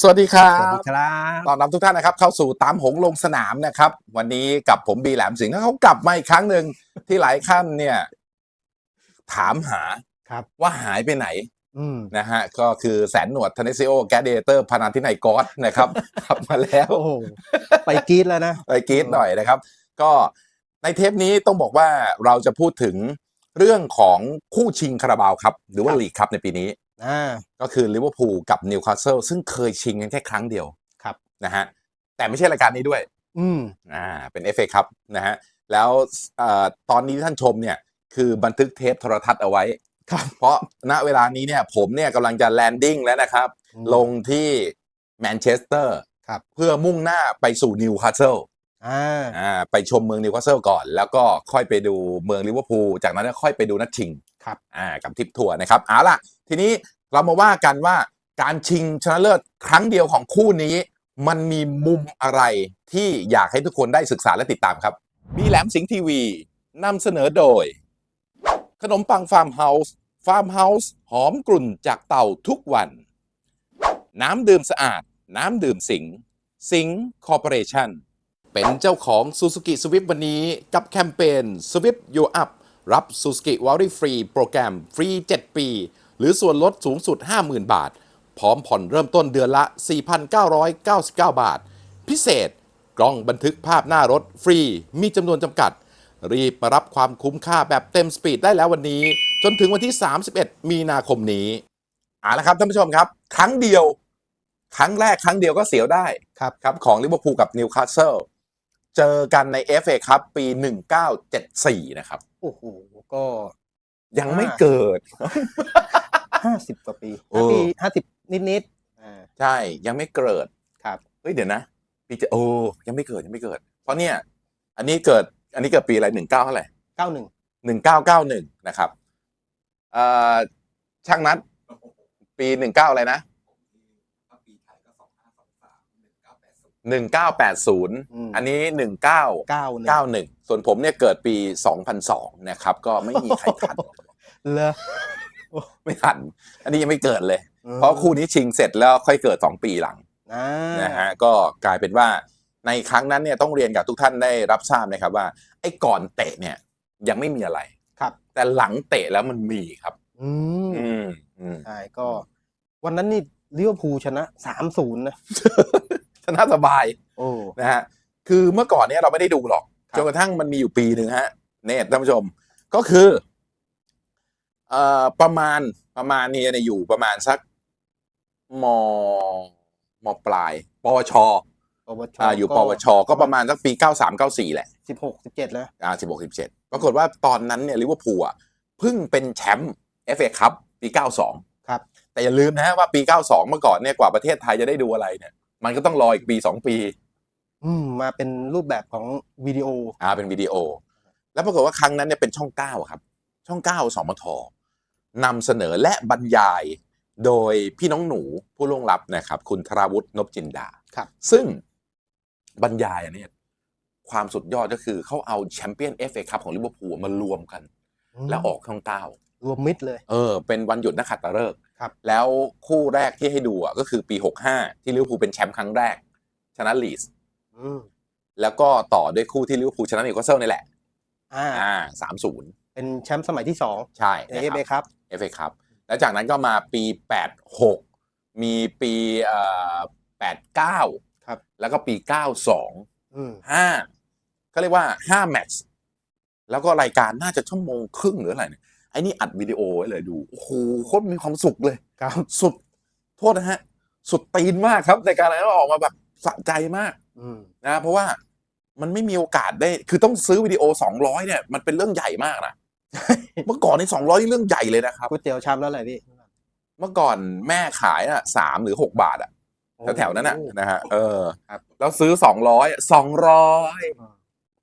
สวัสดีครัสวัสบดีครับต้อนรับทุกท่านนะครับ เข้าสู่ตามหงลงสนามนะครับ วันนี้กับผมบีแหลมสิงห์แล้วเขากลับมาอีกครั้งหนึ่งที่หลายท่านเนี่ย ถามหาครับว่าหายไปไหนอืมนะฮะก็คือแสนหนวดทนเนซิโอแกเดเตอร์พานาทิไนกอสนะครับกลับมาแล้วโอ้โหไปกรีดแล้วนะ ไปกรีดหน่อยนะครับ ก็ในเทปนี้ต้องบอกว่าเราจะพูดถึงเรื่องของคู่ชิงคาราบาวครับ หรือว่าครับลีกครับในปีนี้ อ่าก็คือลิเวอร์พูลกับนิวคาสเซิลซึ่งเคยชิงกันแค่ครั้งเดียวครับนะฮะแต่ไม่ใช่รายการนี้ด้วย อืมอ่าเป็น FA ครับนะฮะแล้วเอ่อตอนนี้ที่ท่านชมเนี่ยคือบันทึกเทปโทรทัศน์เอาไว้ครับเพราะณเวลานี้เนี่ยผมเนี่ยกำลังจะแลนดิ้งแล้วนะครับอืมลงที่แมนเชสเตอร์ครับเพื่อมุ่งหน้าไปสู่นิวคาสเซิลอ่าอ่าไปชมเมืองนิวคาสเซิลก่อน แล้วก็ค่อยไปดูเมืองลิเวอร์พูลจากนั้นก็ค่อยไปดูนัดชิงครับอ่ากับทริปทัวร์นะครับเอาล่ะ ทีนี้เรามาว่ากันว่าการชิงชนะเลิศครั้งเดียวของคู่นี้ มันมีมุมอะไรที่อยากให้ทุกคนได้ศึกษาและติดตามครับ มีแหลมสิงห์ทีวีนำเสนอโดย ขนมปังฟาร์มเฮาส์ฟาร์มเฮาส์หอมกลุ่นจากเต่าทุกวัน น้ำดื่มสะอาด น้ำดื่มสิงห์สิงห์คอร์ปอเรชั่นเป็นเจ้าของ Suzuki Swift วันนี้กับแคมเปญ Swift You Up รับ Suzuki w a r r y Free โปรแกรมฟรี 7 ปี หรือส่วนลดสูงสุด 50,000 บาท พร้อมผ่อนเริ่มต้นเดือนละ 4,999 บาท พิเศษ กล้องบันทึกภาพหน้ารถฟรี มีจำนวนจำกัด รีบมารับความคุ้มค่าแบบเต็มสปีดได้แล้ววันนี้ จนถึงวันที่ 31 มีนาคมนี้เอาละครับท่านผู้ชมครับ ครั้งเดียว ครั้งแรกครั้งเดียวก็เสียวได้ครับครับของลิเวอร์พูลกับนิวคาสเซิลเจอกันใน FA ครับปี 1974 นะครับ โอ้โห ก็ยังไม่เกิด ห้าสิบกว่าปีโอ้ห้าปีห้าสิบนิดนิดๆอ่าใช่ยังไม่เกิดครับเฮ้ยเดี๋ยวนะปีจะโอ้ยังไม่เกิดยังไม่เกิด เพราะเนี่ย อันนี้เกิดอันนี้เกิดปีอะไร19เท่าไหร่เก้าหนึ่ง1991นะครับเอ่อช่างนัดปี19อะไรนะ1980อันนี้19เก้าหนึ่ง91ส่วนผมเนี่ยเกิดปี2002นะครับ ก็ไม่มีใครทันเลอ ไม่ทัน อันนี้ยังไม่เกิดเลย เพราะคู่นี้ชิงเสร็จแล้วค่อยเกิด 2 ปีหลังอ่านะฮะก็กลายเป็นว่าในครั้งนั้นเนี่ยต้องเรียนกับทุกท่านได้รับทราบนะครับว่า ไอ้ก่อนเตะเนี่ยยังไม่มีอะไรครับ แต่หลังเตะแล้วมันมีครับ อืมอืมอืมใช่ก็ วันนั้นนี่ลิเวอร์พูลชนะสามศูนย์นะชนะสบายโอ้นะฮะคือเมื่อก่อนเนี่ยเราไม่ได้ดูหรอกครับจนกระทั่งมันมีอยู่ปีหนึ่งฮะเนี่ยท่านผู้ชม ก็คือ เอ่อประมาณประมาณนี้เนี่ยอยู่ประมาณสักมมปลายปวชปวชอ่าอยู่ปวช ก็ประมาณสักปี 93 94 แหละ สิบหกสิบเจ็ดแล้ว อ่า16 17 ปรากฏว่าตอนนั้นเนี่ยลิเวอร์พูลอะเพิ่งเป็นแชมป์ FA คัพปี 92ครับ แต่อย่าลืมนะฮะว่าปี 92 เมื่อก่อนเนี่ยกว่าประเทศไทยจะได้ดูอะไรเนี่ย มันก็ต้องรออีกปี 2 ปี อืมมาเป็นรูปแบบของวิดีโอ อ่าเป็นวิดีโอ แล้วปรากฏว่าครั้งนั้นเนี่ยเป็นช่อง 9 ครับ ช่อง 9สมท นำเสนอและบรรยายโดยพี่น้องหนูผู้ล่วงลับนะครับ คุณธราวุฒินพจินดาครับ ซึ่งบรรยายอันเนี้ยความสุดยอดก็คือเขาเอาแชมเปี้ยนเอฟเอคัพของลิเวอร์พูลมารวมกัน แล้วออกช่องเก้ารวมมิดเลย เออ เป็นวันหยุดนักขัตฤกษ์ครับ แล้วคู่แรกที่ให้ดูอะก็คือปี 65 ที่ลิเวอร์พูลเป็นแชมป์ครั้งแรก ชนะลีสอืมแล้วก็ต่อด้วยคู่ที่ลิเวอร์พูลชนะนิวคาสเซิลนี่แหละ อ่าอ่าสามศูนย์เป็นแชมป์สมัยที่สองใช่ในนะเอฟคเอรับครับ เอฟเอคัพแล้วจากนั้นก็มาปี 86 มีปีเอ่อ89ครับ แล้วก็ปี92อืม5ก็เรียกว่า5แมตช์แล้วก็รายการน่าจะชั่วโมงครึ่งหรืออะไรเนี่ยไอ้นี่อัดวิดีโอไว้เลยดูโอ้โหโคตรมีความสุขเลยครับสุดโทษนะฮะ สุดตีนมากครับในการนั้นออกมาแบบสะใจมากอืมนะเพราะว่ามันไม่มีโอกาสได้ คือต้องซื้อวิดีโอ200เนี่ย มันเป็นเรื่องใหญ่มากนะ เมื่อก่อนใน200นี่เรื่องใหญ่เลยนะครับก๋วยเตี๋ยวชามแล้วอะไรพี่เมื่อก่อนแม่ขายอะสามหรือหกบาทอะแถวๆนั้นอะโอ้นะฮะเออครับแล้วซื้อสองร้อยสองร้อยอ่า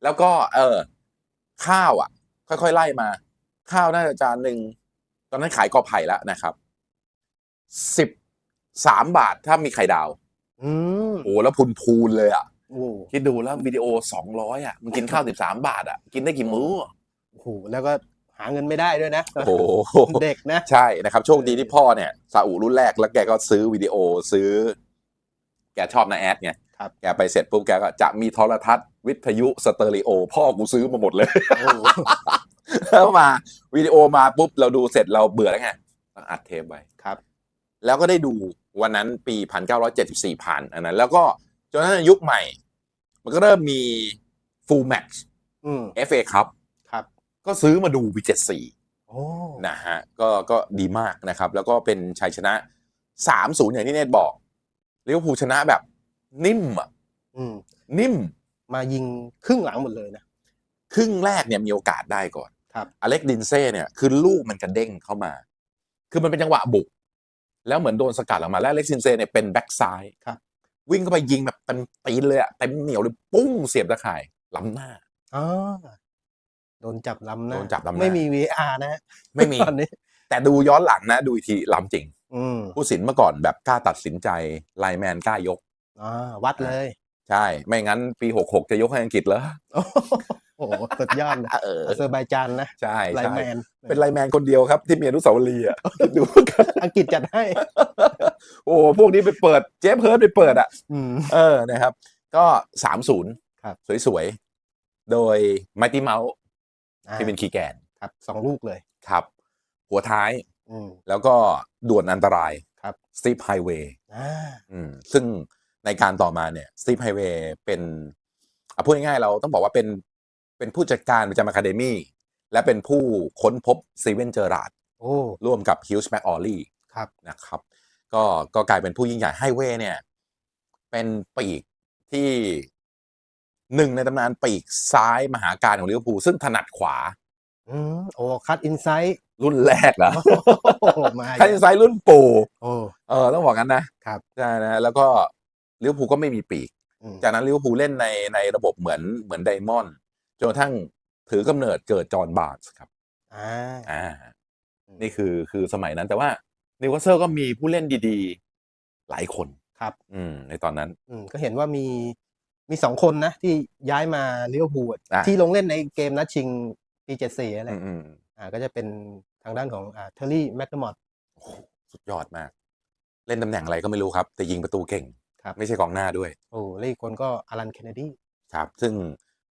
แล้วก็ เออ ข้าวอะ ค่อยๆไล่มา ข้าวน่าจะจานหนึ่งตอนนั้นขายกอไผ่แล้วนะครับสิบสามบาทถ้ามีไข่ดาวอืมโอ้แล้วพูนพูนๆเลยอะโอ้คิดดูแล้ววิดีโอสองร้อยอะมันกินข้าวสิบสามบาทอะ กินได้กี่มื้อโหแล้วก็ หาเงินไม่ได้ด้วยนะโอ้โหเด็กนะ ใช่นะครับโชคดีที่พ่อเนี่ยซาอุรุ่นแรกแล้วแกก็ซื้อวิดีโอซื้อกชอบนาแอดไงครับแกไปเสร็จปุ๊บแกก็จะมีโทรทัศน์วิทยุสเตอริโอ พ่อกูซื้อมาหมดเลยโอ้แล้วมาวิดีโอมาปุ๊บเราดูเสร็จเราเบื่อแล้วไงต้องอัดเทปไว้ครับ แล้วก็ได้ดูวันนั้นปี 1974ผ่านอันนั้น แล้วก็จนกระทั่งยุคใหม่ มันก็เริ่มมี Full Match อืม FA Cup ครับ ก็ซื้อมาดูวี74โอ้นะฮะก็ก็ดีมากนะครับ แล้วก็เป็นชัยชนะ 3-0 อย่างที่เนตบอกลิเวอร์พูลชนะแบบนิ่มอะอืมนิ่มมายิงครึ่งหลังหมดเลยนะ ครึ่งแรกเนี่ยมีโอกาสได้ก่อนครับอเล็กดินเซ่เนี่ยคือลูกมันกระเด้งเข้ามา คือมันเป็นจังหวะบุก แล้วเหมือนโดนสกัดออกมา แล้วอเล็กดินเซ่เนี่ยเป็นแบ็กซ้ายครับ วิ่งเข้าไปยิงแบบเต็มตีนเลยอะเต็มเหนียวเลย ปุ้งเสียบตะข่ายล้ำหน้าอ๋อ โดนจับลำหนะโดนจับลำหน้า ไม่มี VR นะฮะไม่มี ตอนนี้ แต่ดูย้อนหลังนะ ดูอีกทีล้ำจริง อืมผู้สินเมื่อก่อนแบบกล้าตัดสินใจ ไลน์แมนกล้ายก อ่าวัดเลยใช่ ไม่งั้นปี 66 จะยกให้อังกฤษเหรอโอ้โหสุดยอดนะเอออาเซอร์ไบจานนะใช่ไลใช่แมนเป็นไลน์แมนคนเดียวครับที่มีอนุสาวรีย์อะดูอังกฤษจัดให้ โอ้พวกนี้ไปเปิดเจฟเพิร์ดไปเปิดอะ อืม เออนะครับ ก็สามศูนย์ครับ สวยๆ โดยไมตี้เมาส์อ่า ที่เป็นคีย์แกนครับสองลูกเลยครับ หัวท้ายอืมแล้วก็ด่วนอันตรายครับสตีฟไฮเวย์อ่าซึ่งในการต่อมาเนี่ยสตีฟไฮเวย์เป็นอะพูดง่ายๆเราต้องบอกว่าเป็นเป็นผู้จัดการประจำอะคาเดมี่และเป็นผู้ค้นพบซีเวนเจอราดโอ้ร่วมกับฮิลส์แมคออลลี่ครับนะครับ ก็ก็กลายเป็นผู้ยิ่งใหญ่ไฮเวย์เนี่ย เป็นปีกที่ หนึ่งในตำนานปีกซ้ายมหาการของลิเวอร์พูลซึ่งถนัดขวาอืมโอ้คัดอินไซต์รุ่นแรกเหรอโอ้โหมาใครไซด์รุ่นปู่โอ้เออต้องบอกกันนะครับใช่นะแล้วก็ลิเวอร์พูลก็ไม่มีปีกอืมจากนั้นลิเวอร์พูลเล่นในในระบบเหมือนเหมือนไดมอนด์จนกระทั่งถือกำเนิดเกิดจอห์นบาร์นส์ครับอ่าอ่า นี่คือคือสมัยนั้นแต่ว่านิวคาสเซิลก็มีผู้เล่นดีๆ หลายคนครับ อืมในตอนนั้น อืมก็เห็นว่ามี มีสองคนนะ ที่ย้ายมาลิเวอร์พูลอะอะ ที่ลงเล่นในเกมนัดชิงปีเจ็ดสี่อะไรอืมอืมอ่าก็จะเป็นทางด้านของอ่าเทอร์รี่แมคเดอร์มอตโอ้โหสุดยอดมาก เล่นตำแหน่งอะไรก็ไม่รู้ครับ แต่ยิงประตูเก่ง ครับ ไม่ใช่กองหน้าด้วย โอ้แล้วอีกคนก็อารันเคนเนดี ครับ ซึ่ง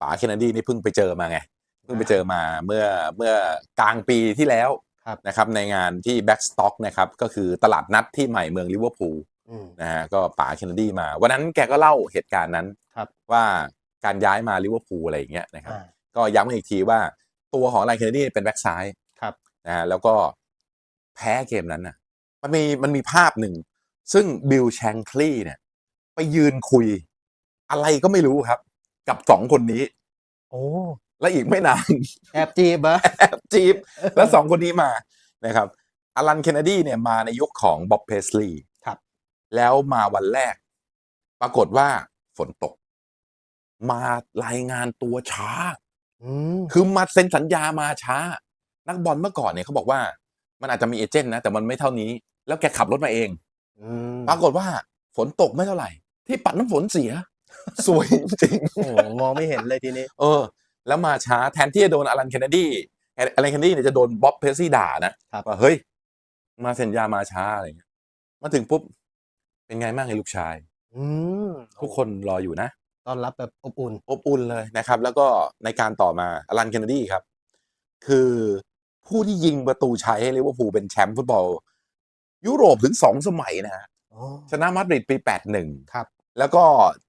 ป๋าเคนเนดีนี่เพิ่งไปเจอมาไง เพิ่งไปเจอมาเมื่อเมื่อกลางปีที่แล้วครับ นะครับ ในงานที่แบ็กสต็อกนะครับ ก็คือตลาดนัดที่ใหม่เมืองลิเวอร์พูล อืม นะฮะก็ป๋าเคนเนดีมา วันนั้นแกก็เล่าเหตุการณ์นั้น ครับว่าการย้ายมาลิเวอร์พูลอะไรอย่างเงี้ยนะครับอ่าก็ย้ำกันอีกทีว่าตัวของไลน์เคนเนดีเป็นแบ็กซ้ายครับนะฮะแล้วก็แพ้เกมนั้นน่ะ มันมีมันมีภาพหนึ่ง ซึ่งบิลแชงคลีย์เนี่ย ไปยืนคุย อะไรก็ไม่รู้ครับ กับสองคนนี้ โอ้และอีกไม่นานแอบจีบเหรอแอบจีบ แล้วสองคนนี้มานะครับอลันเคนเนดีเนี่ยมาในยุคของบ๊อบเพสลีย์ครับ แล้วมาวันแรก ปรากฏว่าฝนตก มารายงานตัวช้าอืมคือมาเซ็นสัญญามาช้า นักบอลเมื่อก่อนเนี่ยเขาบอกว่า มันอาจจะมีเอเจนต์นะแต่มันไม่เท่านี้ แล้วแกขับรถมาเองอืมปรากฏว่าฝนตกไม่เท่าไหร่ ที่ปัดน้ำฝนเสีย สวยจริงโอ้โหมองไม่เห็นเลยทีนี้ เออ แล้วมาช้าแทนที่จะโดนอลันเคนเนดีอลันเคนเนดีเนี่ยจะโดนบ๊อบเพรสซี่ด่านะครับว่าเฮ้ย มาเซ็นยามาช้าอะไรเงี้ยมาถึงปุ๊บ เป็นไงบ้างไอ้ลูกชายอืมทุกคนรออยู่นะ ต้อนรับแบบอบอุ่น อบอุ่นเลยนะครับ แล้วก็ในการต่อมาอลันเคนเนดีครับ คือผู้ที่ยิงประตูชัยให้ลิเวอร์พูลเป็นแชมป์ฟุตบอล ยุโรปถึงสองสมัยนะฮะอ๋อชนะมาดริดปี81ครับ แล้วก็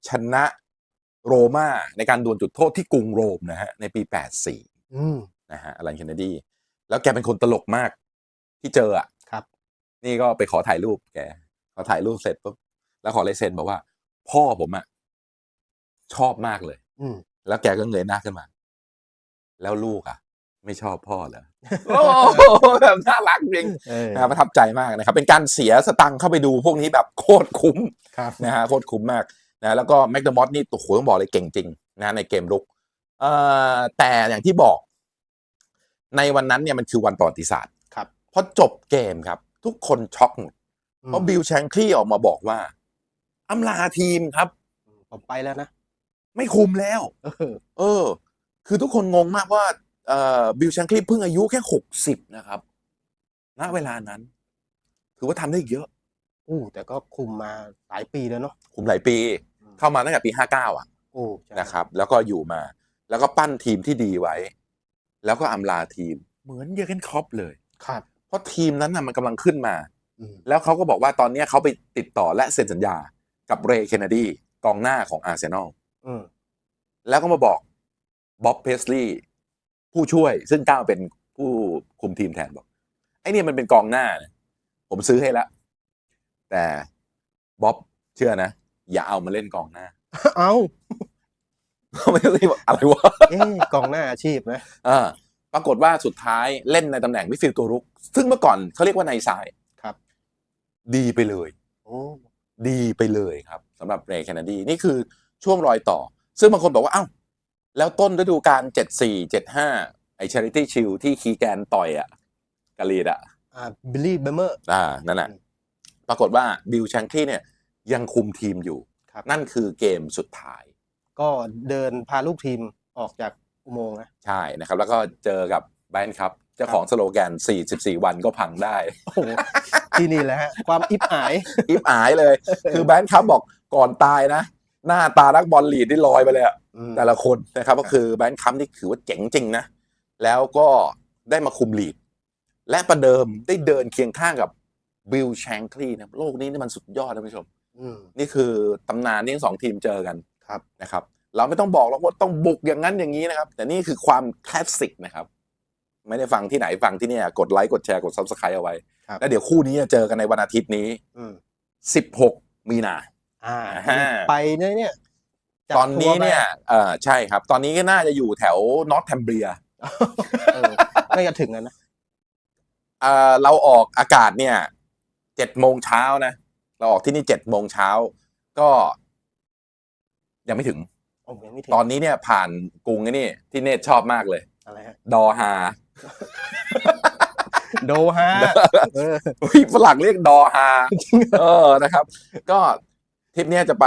ชนะโรม่าในการดวลจุดโทษที่กรุงโรมนะฮะในปี84อืมนะฮะอลันเคนเนดี แล้วแกเป็นคนตลกมากที่เจออะครับ นี่ก็ไปขอถ่ายรูปแกขอถ่ายรูปเสร็จปุ๊บแล้วขอลายเซ็นบอกว่า พ่อผมอะ ชอบมากเลย อืมแล้วแกก็เงยหน้าขึ้นมา แล้วลูกอะ ไม่ชอบพ่อเหรอโอ้โหแบบน่ารักจริงเออนะประทับใจมากนะครับ เป็นการเสียสตังค์เข้าไปดูพวกนี้แบบโคตรคุ้มครับ นะฮะโคตรคุ้มมากนะแล้วก็แม็กเดอะมอสนี่ตัวโหต้องบอกเลยเก่งจริงนะในเกมรุกเอ่อแต่อย่างที่บอก ในวันนั้นเนี่ยมันคือวันประวัติศาสตร์ครับ พอจบเกมครับ ทุกคนช็อกหมดเพราะบิลแชงคลีย์ออกมาบอกว่าอำลาทีมครับ ผมไปแล้วนะ ไม่คุมแล้ว เออ เออ คือทุกคนงงมากว่าเอ่อบิลแชงคลีย์เพิ่งอายุแค่หกสิบนะครับณเวลานั้น ถือว่าทำได้เยอะ อู้แต่ก็คุมมาหลายปีแล้วเนาะคุมหลายปี เข้ามาตั้งแต่ปี59อะโอ้ใช่นะครับ แล้วก็อยู่มา แล้วก็ปั้นทีมที่ดีไว้ แล้วก็อำลาทีม เหมือนเยอร์เกนคล็อปป์เลย ครับ เพราะทีมนั้นน่ะมันกำลังขึ้นมา อืมแล้วเขาก็บอกว่าตอนเนี้ยเขาไปติดต่อและเซ็นสัญญากับเรย์เคนเนดีกองหน้าของอาร์เซนอล อืมแล้วก็มาบอกบ๊อบเพสลีย์ผู้ช่วย ซึ่งก้าวเป็นผู้คุมทีมแทนบอก ไอ้เนี่ยมันเป็นกองหน้านะผมซื้อให้แล้วแต่บ๊อบเชื่อนะ อย่าเอามาเล่นกองหน้าเอ้าไม่ได้บอกอะไรวะเอ๊ะกองหน้าอาชีพนะอ่าปรากฏว่าสุดท้ายเล่นในตำแหน่งมิดฟิลด์ตัวรุก ซึ่งเมื่อก่อนเขาเรียกว่าในซ้ายครับ ดีไปเลย โอ้ดีไปเลยครับสำหรับเรย์แคนนาดีนี่คือ ช่วงรอยต่อ ซึ่งบางคนบอกว่าเอ้าแล้วต้นฤดูกาล74 75ไอชาริตี้ชิลที่คีแกนต่อยอะกาลีดอะอ่าบิลลี่เบเมอร์อ่านั่นแหละอืมปรากฏว่าบิลแชงคลีย์เนี่ยยังคุมทีมอยู่ครับนั่นคือเกมสุดท้าย ก็เดินพาลูกทีมออกจากอุโมงค์นะใช่นะครับ แล้วก็เจอกับแบนครับเจ้าของสโลแกน 44 วันก็พังได้โอ้โหที่นี่แหละฮะความอิบอาย อิบอายเลย คือแบนครับบอกก่อนตายนะ หน้าตานักบอลลีดที่ลอยไปเลยอะอืมแต่ละคนนะครับ ก็คือแบนคัมนี่ถือว่าเจ๋งจริงนะ แล้วก็ได้มาคุมลีด และประเดิมได้เดินเคียงข้างกับบิลแชงคลีย์นะโลกนี้นี่มันสุดยอดนะคุณผู้ชม อืม นี่คือตำนานที่ทั้งสองทีมเจอกันครับ นะครับ เราไม่ต้องบอกหรอกว่าต้องบุกอย่างนั้นอย่างนี้นะครับ แต่นี่คือความคลาสสิกนะครับ ไม่ได้ฟังที่ไหนฟังที่เนี่ยกดไลค์กดแชร์กด subscribe เอาไว้ ครับ แล้วเดี๋ยวคู่นี้จะเจอกันในวันอาทิตย์นี้ อืม16 มีนา อ่าอ่าไปเนี่ยเนี่ยจัดตอนนี้เนี่ยทัวร์เออใช่ครับ ตอนนี้ก็น่าจะอยู่แถวนอตแทมเบียไปเออน่าจะถึงแล้วนะเออเราออกอากาศเนี่ยเจ็ดโมงเช้านะ เราออกที่นี่เจ็ดโมงเช้า ก็ ยังไม่ถึงโอ้ยังไม่ถึงตอนนี้เนี่ยผ่านกรุงไอ้นี่ที่เนตชอบมากเลยอะไรฮะดอฮาโดฮาเอออุ๊ยฝรั่งเรียกดอฮาเออนะครับ ก็ ทริปเนี้ยจะไป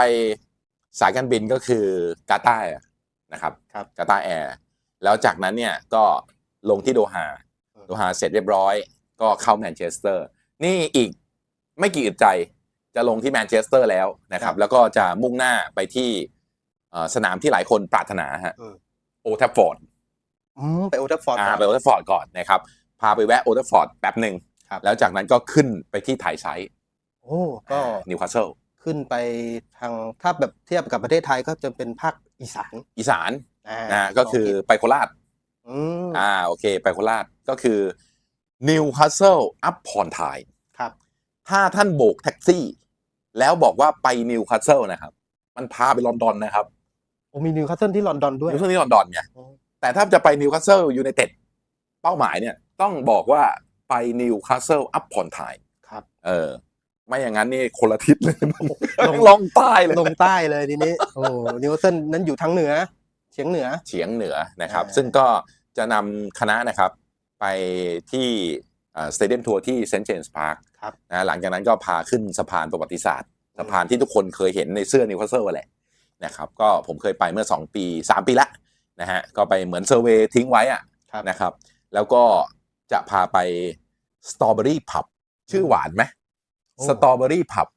สายการบินก็คือกาตาร์นะครับครับกาตาร์แอร์แล้วจากนั้นเนี่ยก็ลงที่โดฮาอืมโดฮาเสร็จเรียบร้อย ก็เข้าแมนเชสเตอร์ นี่อีกไม่กี่อึดใจจะลงที่แมนเชสเตอร์แล้วนะครับ แล้วก็จะมุ่งหน้าไปที่เอ่อสนามที่หลายคนปรารถนาฮะอืมโอทัฟฟอร์ดอืมไปโอทัฟฟอร์ดอ่าไปโอทัฟฟอร์ดก่อนนะครับ พาไปแวะโอทัฟฟอร์ดแป๊บหนึ่งครับแล้วจากนั้นก็ขึ้นไปที่ไทยไซต์โอ้ก็นิวคาสเซิล ขึ้นไปทางถ้าแบบเทียบกับประเทศไทยก็จะเป็นภาคอีสานอีสานอ่านะก็คือไปโคราชอืมอ่าโอเคไปโคราชก็คือนิวคาสเซิลอัพพอนไทยครับ ถ้าท่านโบกแท็กซี่ แล้วบอกว่าไปนิวคาสเซิลนะครับ มันพาไปลอนดอนนะครับโอ้มีนิวคาสเซิลที่ลอนดอนด้วยนิวคาสเซิลที่ลอนดอนไงอ๋อแต่ถ้าจะไปนิวคาสเซิลยูไนเต็ดเป้าหมายเนี่ยต้องบอกว่าไปนิวคาสเซิลอัพพอนไทยครับ เออ ไม่อย่างนั้นนี่คนละทิศเลยลงลงใต้เลยลงใต้เลยทีนี้โอ้นิวคาสเซิลนั้นอยู่ทางเหนือ เฉียงเหนือเฉียงเหนือนะครับอ่าซึ่งก็จะนำคณะนะครับไปที่สเตเดียมทัวร์ที่เซนต์เจมส์พาร์คครับนะหลังจากนั้นก็พาขึ้นสะพานประวัติศาสตร์ สะพานที่ทุกคนเคยเห็นในเสื้อนิวคาสเซิลแหละนะครับก็ผมเคยไปเมื่อ 2 ปี 3 ปีละนะฮะก็ไปเหมือนเซอร์เวย์ทิ้งไว้อะครับนะครับ แล้วก็จะพาไปสตรอเบอรี่ผับชื่อหวานไหมโอ้ สตรอเบอรี่ผับ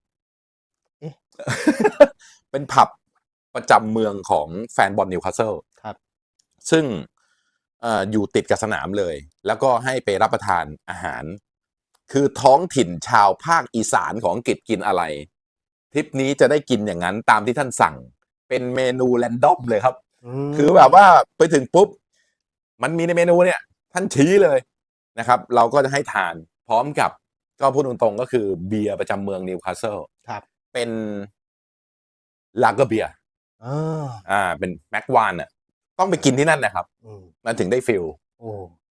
เอ๊ะเป็นผับประจำเมืองของแฟนบอลนิวคาสเซิลครับ ซึ่งเอ่ออยู่ติดกับสนามเลย แล้วก็ให้ไปรับประทานอาหาร คือท้องถิ่นชาวภาคอีสานของอังกฤษกินอะไร ทริปนี้จะได้กินอย่างนั้นตามที่ท่านสั่ง เป็นเมนูแรนดอมเลยครับมคือแบบว่าไปถึงปุ๊บ มันมีในเมนูเนี่ย ท่านชี้เลยนะครับ เราก็จะให้ทานพร้อมกับ ก็พูดตรงๆก็คือเบียร์ประจำเมืองนิวคาสเซิลครับ เป็นลาเกอร์เบียร์อ่าอ่า เป็นแม็กวานอะต้องไปกินที่นั่นนะครับ อืมมันถึงได้ฟิลโอ้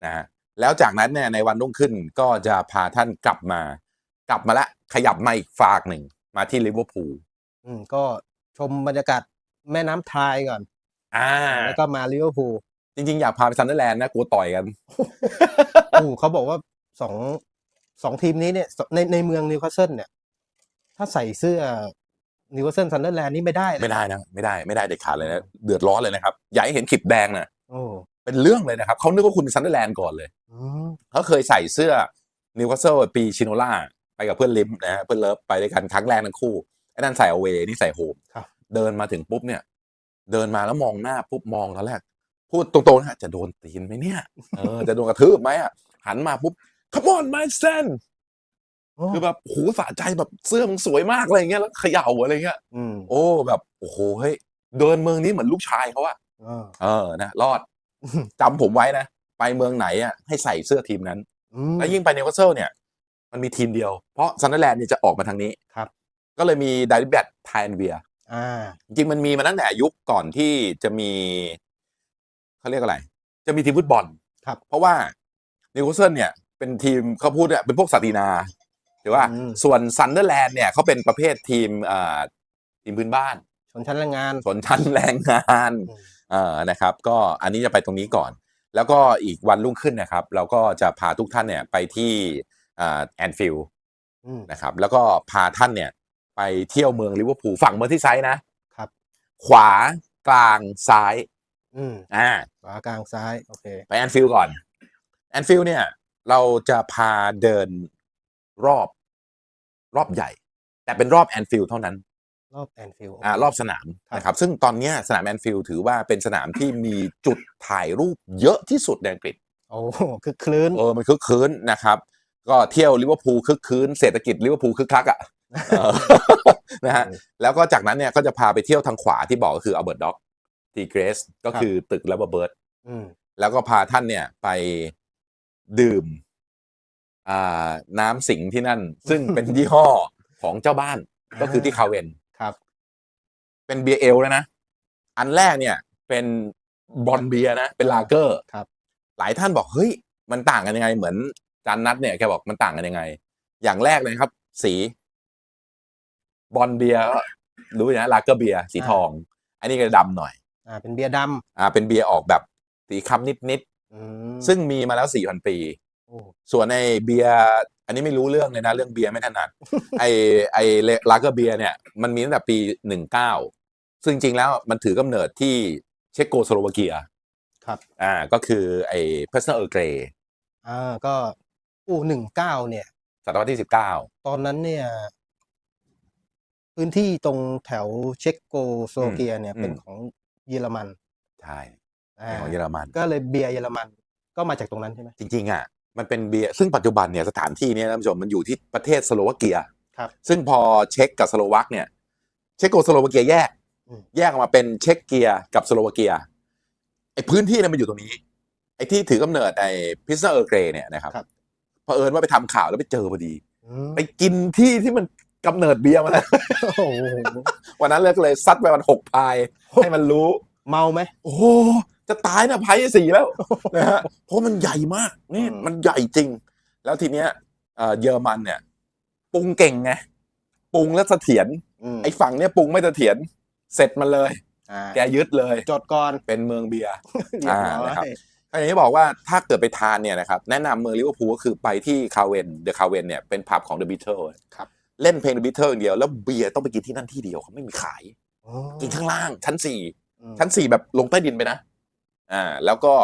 นะฮะแล้วจากนั้นเนี่ยในวันรุ่งขึ้นก็จะพาท่านกลับมา กลับมาละขยับมาอีกฝากหนึ่ง มาที่ลิเวอร์พูลอืมก็ชมบรรยากาศแม่น้ำทรายก่อน อ่า แล้วก็มาลิเวอร์พูลจริงๆ อยากพาไปซันเดอร์แลนด์นะกลัวต่อยกันโอ้เขาบอกว่าสอง สองทีมนี้เนี่ยในในเมืองนิวคาสเซิลเนี่ย ถ้าใส่เสื้อนิวคาสเซิลซันเดอร์แลนด์นี่ไม่ได้เลยไม่ได้นะไม่ได้ไม่ได้เด็ดขาดเลยนะเดือดร้อนเลยนะครับอย่าให้เห็นขีดแดงนะโอ้เป็นเรื่องเลยนะครับเขานึกว่าคุณซันเดอร์แลนด์ก่อนเลยอืมเขาเคยใส่เสื้อนิวคาสเซิลปีชิโนล่าไปกับเพื่อนลิมนะฮะเพื่อนเลิฟไปด้วยกันครั้งแรกทั้งคู่ไอ้นั่นใส่เอาเวนี่ใส่โฮมครับเดินมาถึงปุ๊บเนี่ย เดินมาแล้วมองหน้าปุ๊บมองตอนแรกพูดตรงๆนะจะโดนตีนไหมเนี่ยเออจะโดนกระทืบไหมอะหันมาปุ๊บ come on my son โอ้คือแบบโหสะใจแบบเสื้อมึงสวยมากอะไรเงี้ยแล้วเขย่าอะไรเงี้ยอืมโอ้แบบโอ้โหเฮ้ยเดินเมืองนี้เหมือนลูกชายเขาอะอ่าเออนะรอดจำผมไว้นะ ไปเมืองไหนอะให้ใส่เสื้อทีมนั้นอืมแล้วยิ่งไปนิวคาสเซิลเนี่ย มันมีทีมเดียว เพราะซันเดอร์แลนด์เนี่ยจะออกมาทางนี้ครับ ก็เลยมีไดริแบตไทนเบียอ่าจริงๆมันมีมาตั้งแต่ยุคก่อนที่จะมีเขาเรียกอะไร จะมีทีมฟุตบอลครับ เพราะว่านิวคาสเซิลเนี่ย เป็นทีมเขาพูดเนี่ยเป็นพวกสตรีนาถือว่าอืม ส่วนซันเดอร์แลนด์เนี่ยเขาเป็นประเภททีมอ่าทีมพื้นบ้าน ชนชั้นแรงงานชนชั้นแรงงานอืม เอ่อนะครับ ก็อันนี้จะไปตรงนี้ก่อน แล้วก็อีกวันรุ่งขึ้นนะครับ เราก็จะพาทุกท่านเนี่ยไปที่แอนฟิลด์อืม นะครับ แล้วก็พาท่านเนี่ยไปเที่ยวเมืองลิเวอร์พูลฝั่งเมอร์ที่ไซด์นะครับ ขวากลางซ้ายอืมอ่า ขวากลางซ้าย โอเค ไปแอนฟิลด์ก่อนแอนฟิลด์เนี่ย เราจะพาเดินรอบรอบใหญ่ แต่เป็นรอบแอนฟิลด์เท่านั้น รอบแอนฟิลด์อ่ารอบสนามครับนะครับ ซึ่งตอนเนี้ยสนามแอนฟิลด์ถือว่าเป็นสนามที่มีจุดถ่ายรูปเยอะที่สุดในอังกฤษโอ้โหคือคลื่นเออมันคึกคืนนะครับ ก็เที่ยวลิเวอร์พูลคึกคืนเศรษฐกิจลิเวอร์พูลคึกคักอะเออนะฮะแล้วก็จากนั้นเนี่ยก็จะพาไปเที่ยวทางขวาที่บอกก็คืออัลเบิร์ตด็อกทีเกรสก็คือตึกแล้วเบิร์ตอืมแล้วก็พาท่านเนี่ยไป ดื่มอ่าน้ำสิงที่นั่น ซึ่งเป็นยี่ห้อของเจ้าบ้านก็คือที่คาเวนครับ เป็นเบียร์เอลแล้วนะ อันแรกเนี่ย เป็นบอลเบียร์นะ เป็นลาเกอร์ครับ หลายท่านบอกเฮ้ย มันต่างกันยังไง เหมือนจานนัดเนี่ยแกบอกมันต่างกันยังไง อย่างแรกเลยครับ สีบอลเบียร์ก็รู้อยู่นะลาเกอร์เบียร์สีทอง อันนี้ก็ดำหน่อย อ่า เป็นเบียร์ดอ่า เป็นเบียร์ออกแบบสีคำนิดำอืมๆ ซึ่งมีมาแล้วสี่พันปีโอ้ส่วนในเบียร์อันนี้ไม่รู้เรื่องเลยนะ เรื่องเบียร์ไม่ถนัดไอไอลาเกอร์เบียร์เนี่ยมันมีตั้งแต่ปีหนึ่งเก้าซึ่งจริงๆแล้วมันถือกำเนิดที่เช็กโกสโลวาเกียครับอ่าก็คือไอเพอร์เซนเออร์เกรอ่าก็อู้หนึ่งเก้าเนี่ยศตวรรษที่สิบเก้าตอนนั้นเนี่ย พื้นที่ตรงแถวเช็กโกสโลวาเกียเนี่ยอืมเป็นของเยอรมันใช่อ่าเป็น ของเยอรมัน ก็เลยเบียร์เยอรมันก็มาจากตรงนั้นใช่ไหมจริงๆอะมันเป็นเบียร์ซึ่งปัจจุบันเนี่ยสถานที่เนี้ท่านผู้ชมมันอยู่ที่ประเทศสโลวาเกียครับซึ่งพอเช็กกับสโลวักเนี่ยเช็กโกสโลวาเกียแยกอืมแยกออกมาเป็นเช็กเกียกับสโลวาเกียไอ้พื้นที่เนี่ยมันอยู่ตรงนี้ไอ้ที่ถือกำเนิดไอ้พิซซ่าเออร์เกรเนี่ยนะครับครับเผอิญว่าไปทำข่าวแล้วไปเจอพอดีอืมไปกินที่ที่มันกำเนิดเบียร์มาแล้วโอ้โหวันนั้นเลยก็เลยซัดไปวันหกพายให้มันรู้เมาไหมโอ้โห จะตายนะพายที่สี่แล้วนะฮะเพราะมันใหญ่มากนี่อืมมันใหญ่จริง แล้วทีเนี้ยเอ่อเยอรมันเนี่ยปรุงเก่งไงปรุงแล้วเสถียรอืมไอ้ฝั่งเนี้ยปรุงไม่เสถียรเสร็จมันเลยอ่าแกยึดเลยจดก่อนเป็นเมืองเบียร์เรียบร้อ่าอยนะครับอันนี้บอกว่าถ้าเกิดไปทานเนี่ยนะครับแนะนำเมืองลิเวอร์พูลก็คือไปที่คาเวนเดอะคาเวนเนี่ยเป็นผับของเดอะบิทเทิลครับเล่นเพลงเดอะบิทเทิลอย่างเดียวแล้วเบียร์ต้องไปกินที่นั่นที่เดียวเขาไม่มีขายอ๋อกินข้างล่างชั้นสี่อืมชั้นสี่แบบลงใต้ดินไปนะ อ่าแล้วก็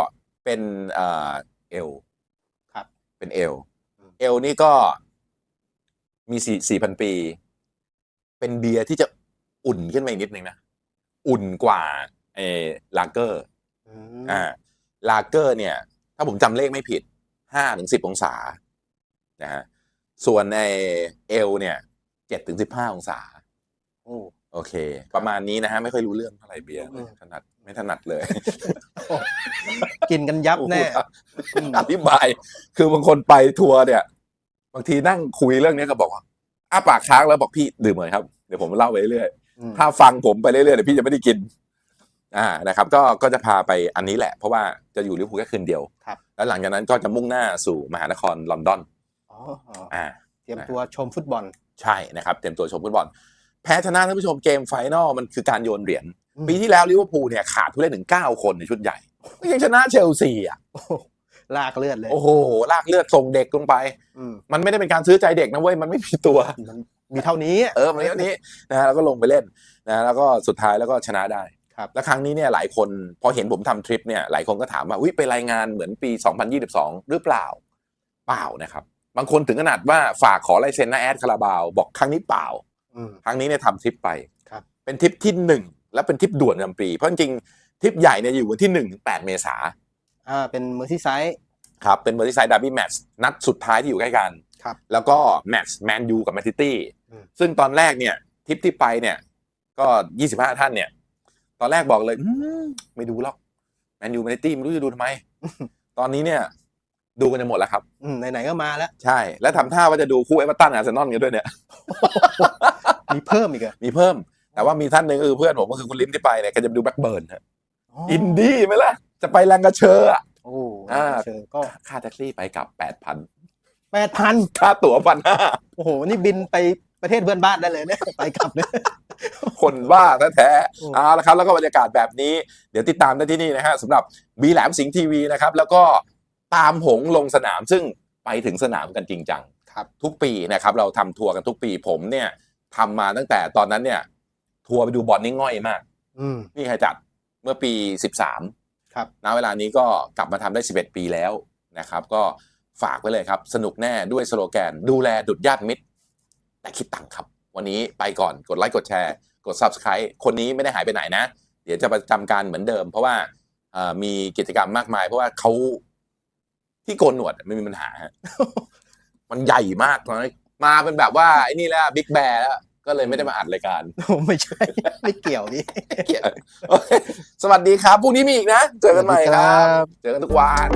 เป็นเอ่อเอลครับ เป็นเอลอืมเอลนี่ก็มีสี่สี่พันปี เป็นเบียร์ที่จะอุ่นขึ้นมาอีกนิดนึงนะ อุ่นกว่าเอลาเกอร์อืมอ่าลาเกอร์เนี่ย ถ้าผมจำเลขไม่ผิดห้าถึงสิบองศานะฮะส่วนในเอลเนี่ยเจ็ดถึงสิบห้าองศาโอ้โอเค ประมาณนี้นะฮะ ไม่ค่อยรู้เรื่องเท่าไหร่เบียร์อืมถนัด ไม่ถนัดเลย กินกันยับแน่อืมอธิบาย คือบางคนไปทัวร์เนี่ย บางทีนั่งคุยเรื่องนี้ก็บอกว่าอ้าปากค้างแล้วบอกพี่ดื่มเลยครับ เดี๋ยวผมเล่าไปเรื่อยอืมถ้าฟังผมไปเรื่อยๆเดี๋ยวพี่จะไม่ได้กิน อ่านะครับ ก็ก็จะพาไปอันนี้แหละ เพราะว่าจะอยู่ลิเวอร์พูลแค่คืนเดียวครับแล้วหลังจากนั้นก็จะมุ่งหน้าสู่มหานครลอนดอนอ๋ออ่า เตรียมตัวชมฟุตบอล ใช่นะครับ เตรียมตัวชมฟุตบอล แพ้ชนะท่านผู้ชมเกมไฟนอลมันคือการโยนเหรียญอืม ปีที่แล้วลิเวอร์พูลเนี่ยขาดผู้เล่นถึง9คนในชุดใหญ่ก็ยังชนะเชลซีอะโอ้โหลากเลือดเลย โอ้โหลากเลือดส่งเด็กลงไปอืมมันไม่ได้เป็นการซื้อใจเด็กนะเว้ยมันไม่มีตัวมันมีเท่านี้ะเออมันเท่านี้นะฮะแล้วก็ลงไปเล่นนะแล้วก็สุดท้ายแล้วก็ชนะได้ครับแล้วครั้งนี้เนี่ยหลายคนพอเห็นผมทำทริปเนี่ยหลายคนก็ถามว่าวิไปรายงานเหมือนปี 2022 หรือเปล่า เปล่านะครับ บางคนถึงขนาดว่าฝากขอลายเซ็นนะแอดคาราบาว บอกครั้งนี้เปล่าอืมครั้งนี้เนี่ยทำทริปไปครับเป็นทริปที่หนึ่ง และเป็นทริปด่วนประจำปี เพราะจริงๆทริปใหญ่เนี่ยอยู่วันที่หนึ่งถึงแปดเมษาอ่าเป็นเมอร์ซี่ไซด์ครับเป็นเมอร์ซี่ไซด์ดาร์บี้แมตช์นัดสุดท้ายที่อยู่ใกล้กัน ครับ แล้วก็แมตช์แมนยูกับแมนซิตี้อืม ซึ่งตอนแรกเนี่ยทริปที่ไปเนี่ยก็ยี่สิบห้าท่านเนี่ย ตอนแรกบอกเลยอืมไม่ดูหรอกแมนยูแมนซิตี้ไม่รู้จะดูทำไม ตอนนี้เนี่ย ดูกันจะหมดแล้วครับ อืมไหนๆก็มาแล้ว ใช่ และทำท่าว่าจะดูคู่เอเวอร์ตันอาร์เซนอลกันด้วยเนี่ย มีเพิ่มอีกเหรอมีเพิ่ม แต่ว่ามีท่านหนึ่งก็คือเพื่อนผมก็คือคุณลิ้นที่ไปเนี่ยก็จะไปดูแบ็กเบิร์นฮะอินดี้ไหมล่ะ จะไปแรงกระเชอร์อะโอ้อ่าเชิญก็ค่าแท็กซี่ไปกลับแปดพันแปดพันค่าตั๋วพันห้าโอ้โห นี่บินไปประเทศเพื่อนบ้านได้เลยเนี่ยไปกลับเนี่ยคนบ้าแท้โอ้ๆเอาละครับแล้วก็บรรยากาศแบบนี้ เดี๋ยวติดตามได้ที่นี่นะฮะสำหรับบีแหลมสิงห์ทีวีนะครับ แล้วก็ตามหงลงสนามซึ่งไปถึงสนามกันจริงจังครับ ทุกปีนะครับ เราทำทัวร์กันทุกปีผมเนี่ยทำมาตั้งแต่ตอนนั้นเนี่ย ทัวร์ไปดูบอลนี่ง่อยมาก อืม นี่ใครจัดเมื่อปี 13 ครับ ณ เวลานี้ก็กลับมาทำได้ 11 ปีแล้วนะครับ ก็ฝากไว้เลยครับ สนุกแน่ด้วยสโลแกน ดูแลดุดญาติมิตร แต่คิดตังค์ครับ วันนี้ไปก่อนกดไลค์กดแชร์ กด Subscribe คนนี้ไม่ได้หายไปไหนนะ เดี๋ยวจะประจำการเหมือนเดิม เพราะว่าเอ่อมีกิจกรรมมากมาย เพราะว่าเขาที่โกนหนวดไม่มีปัญหาฮะ มันใหญ่มากตอนนี้มาเป็นแบบว่าไอ้นี่แล้วบิ๊กแบร์แล้ว ก็เลยไม่ได้มาอัดรายการไม่ใช่ไม่เกี่ยวพี่โอเคสวัสดีครับพรุ่งนี้มีอีกนะ เจอกันใหม่ครับสวัสดีครับเจอกันทุกวัน